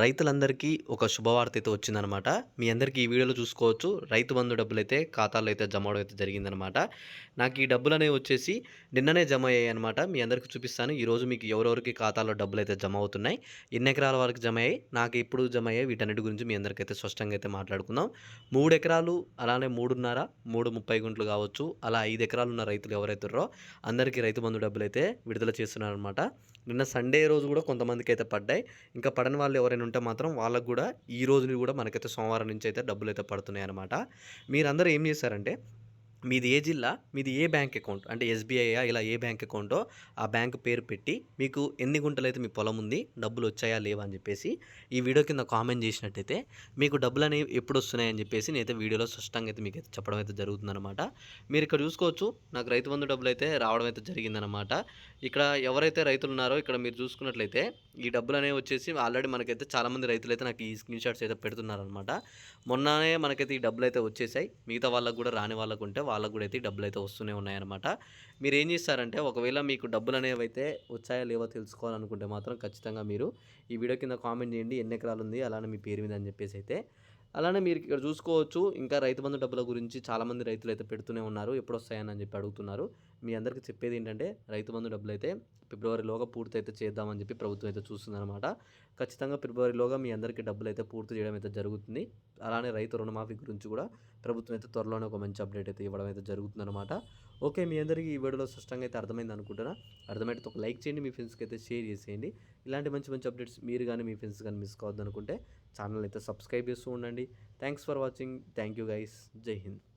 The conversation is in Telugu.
రైతులందరికీ ఒక శుభవార్త అయితే వచ్చిందనమాట. మీ అందరికీ ఈ వీడియోలో చూసుకోవచ్చు. రైతు బంధు డబ్బులు అయితే ఖాతాలో అయితే జమ అవడం అయితే జరిగిందనమాట. నాకు ఈ డబ్బులు అనేవి వచ్చేసి నిన్ననే జమ అయ్యాయి అనమాట మీ అందరికీ చూపిస్తాను. ఈరోజు మీకు ఎవరెవరికి ఖాతాలో డబ్బులు అయితే జమ అవుతున్నాయి ఎన్ని ఎకరాల వరకు జమ అయ్యాయి నాకు ఇప్పుడు జమ అయ్యాయి వీటన్నిటి గురించి మీ అందరికైతే స్పష్టంగా అయితే మాట్లాడుకుందాం. మూడు ఎకరాలు అలానే మూడున్నర మూడు ముప్పై గుంట్లు కావచ్చు అలా ఐదు ఎకరాలు ఉన్న రైతులు ఎవరైతున్నారో అందరికీ రైతు బంధు డబ్బులు అయితే విడుదల చేస్తున్నారనమాట. నిన్న సండే రోజు కూడా కొంతమందికి అయితే పడ్డాయి. ఇంకా పడని వాళ్ళు ఎవరైనా ఉంటే మాత్రం వాళ్ళకు కూడా ఈ రోజు కూడా మనకైతే సోమవారం నుంచి అయితే డబ్బులు అయితే పడుతున్నాయి అనమాట మీరందరూ ఏం చేశారంటే మీది ఏ జిల్లా మీది ఏ బ్యాంక్ అకౌంట్? అంటే ఎస్బీఐ ఇలా ఏ బ్యాంక్ అకౌంటో ఆ బ్యాంక్ పేరు పెట్టి మీకు ఎన్ని గుంటలు అయితే మీ పొలం ఉంది డబ్బులు వచ్చాయా లేవా అని చెప్పేసి ఈ వీడియో కింద కామెంట్ చేసినట్టయితే మీకు డబ్బులు అనేవి ఎప్పుడు వస్తున్నాయని చెప్పేసి నేనైతే వీడియోలో స్పష్టంగా అయితే మీకు అయితే చెప్పడం అయితే జరుగుతుందన్నమాట. మీరు ఇక్కడ చూసుకోవచ్చు నాకు రైతు బంధు డబ్బులు అయితే రావడం అయితే జరిగిందనమాట ఇక్కడ ఎవరైతే రైతులు ఉన్నారో ఇక్కడ మీరు చూసుకున్నట్లయితే ఈ డబ్బులు అనేవి వచ్చేసి ఆల్రెడీ మనకైతే చాలామంది రైతులు అయితే నాకు ఈ స్క్రీన్ షాట్స్ అయితే పెడుతున్నారనమాట మొన్ననే మనకైతే ఈ డబ్బులు అయితే వచ్చేసాయి. మిగతా వాళ్ళకు కూడా రాని వాళ్ళకు ఉంటే వాళ్ళకు కూడా అయితే డబ్బులు అయితే వస్తూనే ఉన్నాయన్నమాట. మీరు ఏం చేస్తారంటే ఒకవేళ మీకు డబ్బులు అనేవి అయితే వచ్చాయా లేవో తెలుసుకోవాలనుకుంటే మాత్రం ఖచ్చితంగా మీరు ఈ వీడియో కింద కామెంట్ చేయండి. ఎన్ని ఎకరాలు ఉంది అలానే మీ పేరు మీద అని చెప్పేసి అయితే. అలానే మీరు ఇక్కడ చూసుకోవచ్చు ఇంకా రైతు బంధు డబ్బుల గురించి చాలామంది రైతులు అయితే పెడుతూనే ఉన్నారు. ఎప్పుడు వస్తాయని అని చెప్పి అడుగుతున్నారు. మీ అందరికీ చెప్పేది ఏంటంటే రైతు బంధు డబ్బులు అయితే ఫిబ్రవరిలోగా పూర్తి అయితే చేద్దామని చెప్పి ప్రభుత్వం అయితే చూస్తుందన్నమాట. ఖచ్చితంగా ఫిబ్రవరిలోగా మీ అందరికీ డబ్బులు అయితే పూర్తి చేయడం అయితే జరుగుతుంది. అలానే రైతు రుణమాఫీ గురించి కూడా ప్రభుత్వం అయితే త్వరలోనే ఒక మంచి అప్డేట్ అయితే ఇవ్వడం అయితే జరుగుతుందన్నమాట. ఓకే మీ అందరికీ ఈ వీడియోలో స్పష్టంగా అయితే అర్థమైంది అనుకుంటున్నా. అర్థమైతే ఒక లైక్ చేయండి మీ ఫ్రెండ్స్కి అయితే షేర్ చేసేయండి. ఇలాంటి మంచి మంచి అప్డేట్స్ మీరు కానీ మీ ఫ్రెండ్స్ కానీ మిస్ కావద్దు అనుకుంటే ఛానల్ అయితే సబ్స్క్రైబ్ చేస్తూ ఉండండి. Thanks for watching. Thank you guys. జై హింద్.